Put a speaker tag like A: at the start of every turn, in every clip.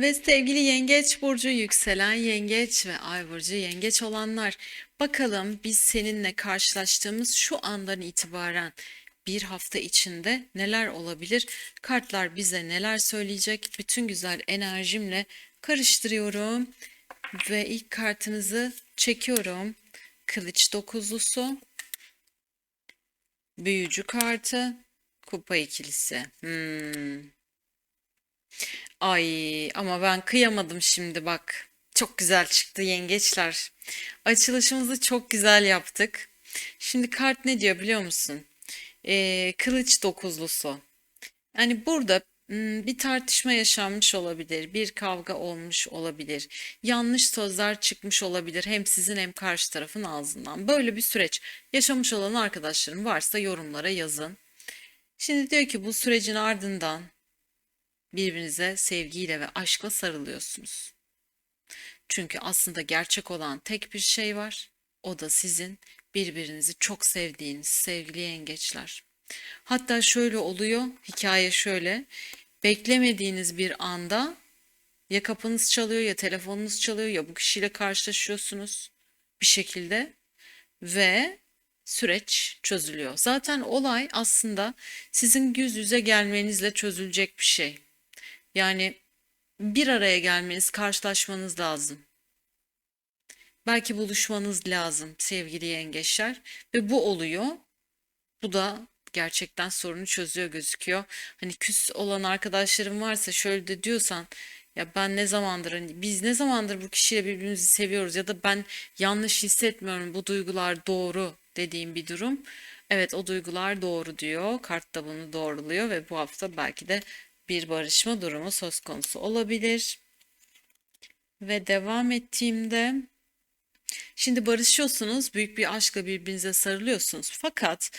A: Ve sevgili Yengeç burcu, yükselen Yengeç ve Ay burcu Yengeç olanlar, bakalım biz seninle karşılaştığımız şu andan itibaren bir hafta içinde neler olabilir? Kartlar bize neler söyleyecek? Bütün güzel enerjimle karıştırıyorum ve ilk kartınızı çekiyorum. Kılıç dokuzlusu, büyücü kartı, kupa ikilisi. Hmm. Ay ama ben kıyamadım şimdi bak. Çok güzel çıktı yengeçler. Açılışımızı çok güzel yaptık. Şimdi kart ne diyor biliyor musun? Ee, kılıç dokuzlusu. Yani burada mm, bir tartışma yaşanmış olabilir, bir kavga olmuş olabilir, yanlış sözler çıkmış olabilir hem sizin hem karşı tarafın ağzından. Böyle bir süreç yaşamış olan arkadaşlarım varsa yorumlara yazın. Şimdi diyor ki bu sürecin ardından birbirinize sevgiyle ve aşkla sarılıyorsunuz. Çünkü aslında gerçek olan tek bir şey var. O da sizin birbirinizi çok sevdiğiniz sevgili yengeçler. Hatta şöyle oluyor, hikaye şöyle. Beklemediğiniz bir anda ya kapınız çalıyor ya telefonunuz çalıyor ya bu kişiyle karşılaşıyorsunuz bir şekilde ve süreç çözülüyor. Zaten olay aslında sizin yüz yüze gelmenizle çözülecek bir şey. Yani bir araya gelmeniz, karşılaşmanız lazım. Belki buluşmanız lazım sevgili yengeçler ve bu oluyor. Bu da gerçekten sorunu çözüyor gözüküyor. Hani küs olan arkadaşlarım varsa şöyle de diyorsan ya ben ne zamandır hani biz ne zamandır bu kişiyle birbirimizi seviyoruz ya da ben yanlış hissetmiyorum bu duygular doğru dediğim bir durum. Evet o duygular doğru diyor. Kart da bunu doğruluyor ve bu hafta belki de bir barışma durumu söz konusu olabilir. Ve devam ettiğimde şimdi barışıyorsunuz, büyük bir aşkla birbirinize sarılıyorsunuz. Fakat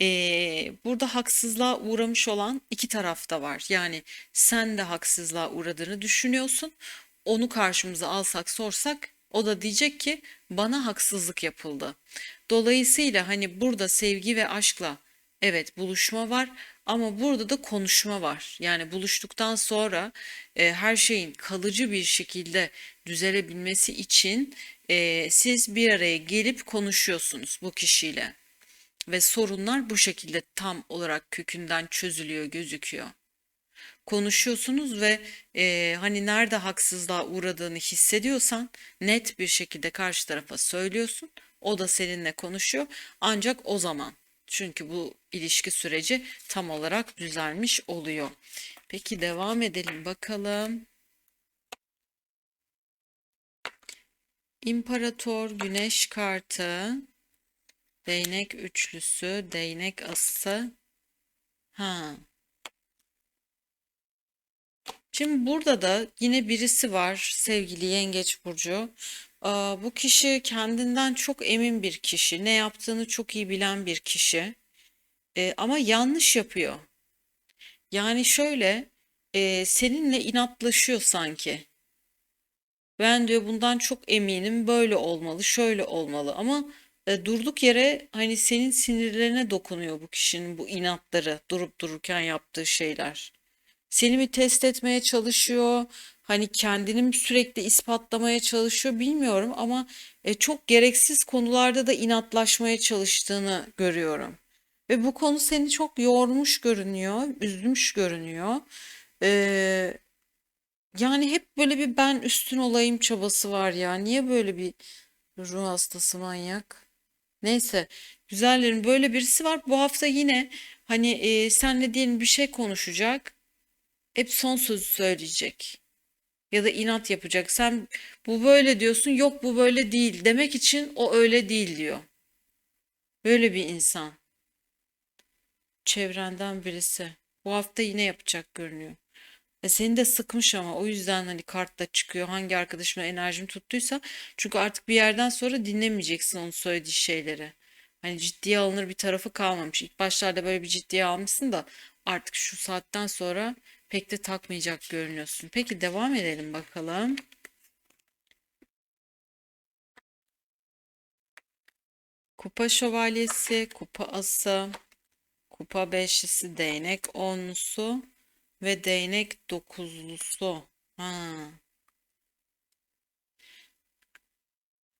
A: eee, burada haksızlığa uğramış olan iki taraf da var. Yani sen de haksızlığa uğradığını düşünüyorsun. Onu karşımıza alsak sorsak o da diyecek ki bana haksızlık yapıldı. Dolayısıyla hani burada sevgi ve aşkla evet buluşma var ama burada da konuşma var. Yani buluştuktan sonra e, her şeyin kalıcı bir şekilde düzelebilmesi için e, siz bir araya gelip konuşuyorsunuz bu kişiyle. Ve sorunlar bu şekilde tam olarak kökünden çözülüyor gözüküyor. Konuşuyorsunuz ve e, hani nerede haksızlığa uğradığını hissediyorsan net bir şekilde karşı tarafa söylüyorsun. O da seninle konuşuyor. Ancak o zaman çünkü bu ilişki süreci tam olarak düzelmiş oluyor. Peki devam edelim bakalım. İmparator Güneş kartı, değnek üçlüsü, değnek ası. Ha. Şimdi burada da yine birisi var sevgili Yengeç Burcu. Bu kişi kendinden çok emin bir kişi, ne yaptığını çok iyi bilen bir kişi. Ee, ama yanlış yapıyor. Yani şöyle e, seninle inatlaşıyor sanki. Ben diyor bundan çok eminim böyle olmalı, şöyle olmalı ama e, durduk yere hani senin sinirlerine dokunuyor bu kişinin bu inatları, durup dururken yaptığı şeyler. Seni mi test etmeye çalışıyor? Hani kendini sürekli ispatlamaya çalışıyor bilmiyorum ama e, çok gereksiz konularda da inatlaşmaya çalıştığını görüyorum. Ve bu konu seni çok yormuş görünüyor, üzmüş görünüyor. Ee, yani hep böyle bir ben üstün olayım çabası var ya. Niye böyle bir ruh hastası manyak? Neyse, güzellerin böyle birisi var. Bu hafta yine hani e, senle diyelim bir şey konuşacak. Hep son sözü söyleyecek. Ya da inat yapacak. Sen bu böyle diyorsun. Yok bu böyle değil. Demek için o öyle değil diyor. Böyle bir insan. Çevrenden birisi. Bu hafta yine yapacak görünüyor. E seni de sıkmış ama o yüzden hani kartta çıkıyor. Hangi arkadaşıma enerjim tuttuysa. Çünkü artık bir yerden sonra dinlemeyeceksin onun söylediği şeyleri. Hani ciddiye alınır bir tarafı kalmamış. İlk başlarda böyle bir ciddiye almışsın da artık şu saatten sonra pek de takmayacak görünüyorsun. Peki devam edelim bakalım. Kupa şövalyesi, kupa ası, kupa beşlisi, değnek onlusu ve değnek dokuzlusu. Ha.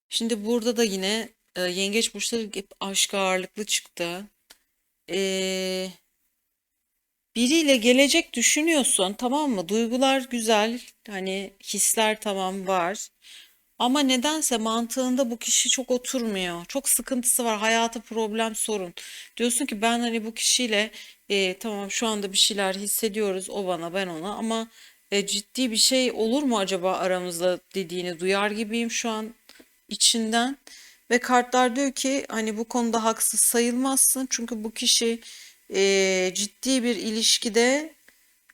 A: Şimdi burada da yine e, yengeç burçları aşk ağırlıklı çıktı. Ee, biriyle gelecek düşünüyorsun, tamam mı? Duygular güzel, hani hisler tamam var. Ama nedense mantığında bu kişi çok oturmuyor. Çok sıkıntısı var. Hayatı problem sorun. Diyorsun ki ben hani bu kişiyle e, tamam şu anda bir şeyler hissediyoruz. O bana ben ona ama e, ciddi bir şey olur mu acaba aramızda dediğini duyar gibiyim şu an içinden. Ve kartlar diyor ki hani bu konuda haksız sayılmazsın. Çünkü bu kişi e, ciddi bir ilişkide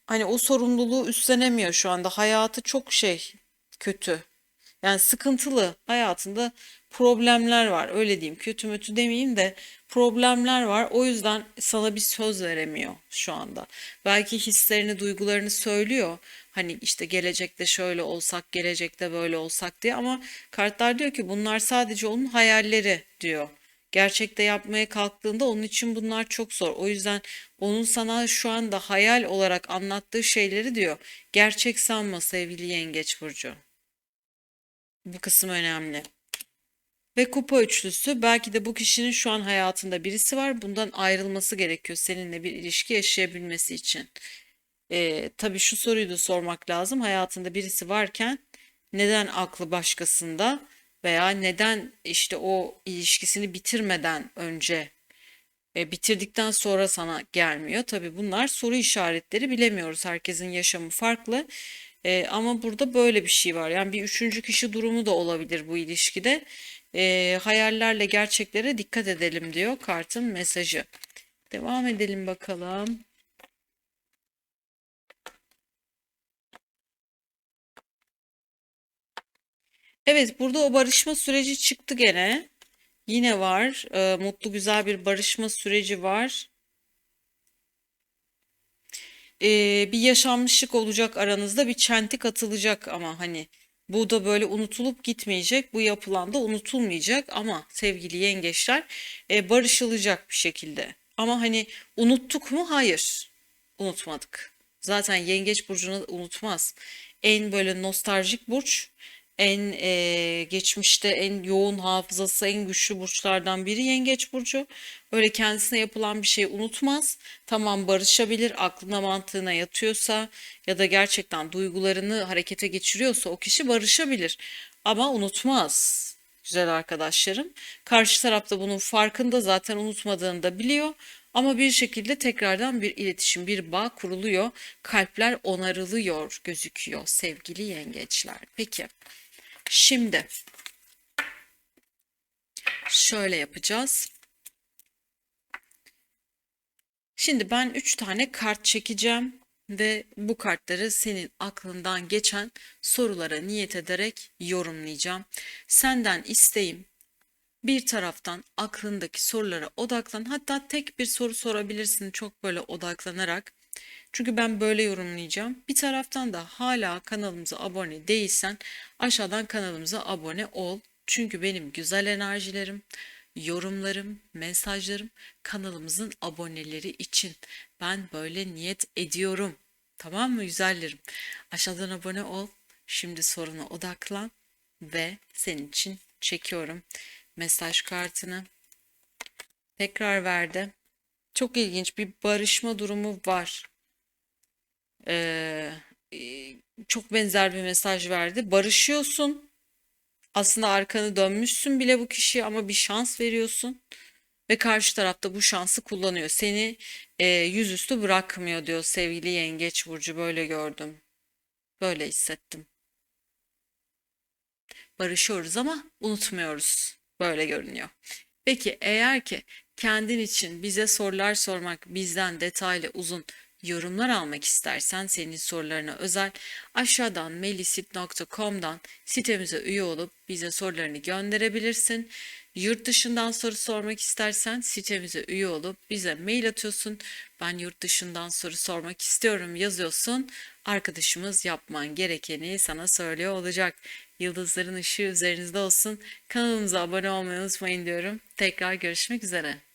A: hani o sorumluluğu üstlenemiyor şu anda. Hayatı çok şey kötü. Yani sıkıntılı hayatında problemler var. Öyle diyeyim. Kötü mütü demeyeyim de problemler var. O yüzden sana bir söz veremiyor şu anda. Belki hislerini, duygularını söylüyor. Hani işte gelecekte şöyle olsak, gelecekte böyle olsak diye ama kartlar diyor ki bunlar sadece onun hayalleri diyor. Gerçekte yapmaya kalktığında onun için bunlar çok zor. O yüzden onun sana şu anda hayal olarak anlattığı şeyleri diyor. Gerçek sanma sevgili Yengeç Burcu. Bu kısım önemli. Ve kupa üçlüsü belki de bu kişinin şu an hayatında birisi var. Bundan ayrılması gerekiyor seninle bir ilişki yaşayabilmesi için. Ee, tabii şu soruyu da sormak lazım. Hayatında birisi varken neden aklı başkasında veya neden işte o ilişkisini bitirmeden önce e, bitirdikten sonra sana gelmiyor. Tabii bunlar soru işaretleri bilemiyoruz. Herkesin yaşamı farklı. E, ama burada böyle bir şey var. Yani bir üçüncü kişi durumu da olabilir bu ilişkide. E, hayallerle gerçeklere dikkat edelim diyor kartın mesajı. Devam edelim bakalım. Evet, burada o barışma süreci çıktı gene. Yine var. E, mutlu güzel bir barışma süreci var. e, bir yaşanmışlık olacak aranızda bir çentik atılacak ama hani bu da böyle unutulup gitmeyecek bu yapılan da unutulmayacak ama sevgili yengeçler e, barışılacak bir şekilde ama hani unuttuk mu hayır unutmadık zaten yengeç burcunu unutmaz en böyle nostaljik burç en e, geçmişte en yoğun hafızası en güçlü burçlardan biri Yengeç burcu. Öyle kendisine yapılan bir şeyi unutmaz. Tamam barışabilir aklına mantığına yatıyorsa ya da gerçekten duygularını harekete geçiriyorsa o kişi barışabilir. Ama unutmaz güzel arkadaşlarım. Karşı tarafta bunun farkında zaten unutmadığını da biliyor. Ama bir şekilde tekrardan bir iletişim, bir bağ kuruluyor. Kalpler onarılıyor gözüküyor sevgili yengeçler. Peki. Şimdi şöyle yapacağız. Şimdi ben 3 tane kart çekeceğim ve bu kartları senin aklından geçen sorulara niyet ederek yorumlayacağım. Senden isteğim bir taraftan aklındaki sorulara odaklan. Hatta tek bir soru sorabilirsin çok böyle odaklanarak. Çünkü ben böyle yorumlayacağım. Bir taraftan da hala kanalımıza abone değilsen aşağıdan kanalımıza abone ol. Çünkü benim güzel enerjilerim, yorumlarım, mesajlarım kanalımızın aboneleri için. Ben böyle niyet ediyorum. Tamam mı güzellerim? Aşağıdan abone ol. Şimdi soruna odaklan ve senin için çekiyorum mesaj kartını. Tekrar verdi. Çok ilginç bir barışma durumu var. Ee, çok benzer bir mesaj verdi. Barışıyorsun. Aslında arkanı dönmüşsün bile bu kişiye ama bir şans veriyorsun. Ve karşı tarafta bu şansı kullanıyor. Seni e, yüzüstü bırakmıyor diyor sevgili Yengeç Burcu. Böyle gördüm. Böyle hissettim. Barışıyoruz ama unutmuyoruz. Böyle görünüyor. Peki eğer ki kendin için bize sorular sormak, bizden detaylı uzun yorumlar almak istersen senin sorularına özel aşağıdan melisit.com'dan sitemize üye olup bize sorularını gönderebilirsin. Yurt dışından soru sormak istersen sitemize üye olup bize mail atıyorsun. Ben yurt dışından soru sormak istiyorum yazıyorsun. Arkadaşımız yapman gerekeni sana söylüyor olacak. Yıldızların ışığı üzerinizde olsun. Kanalımıza abone olmayı unutmayın diyorum. Tekrar görüşmek üzere.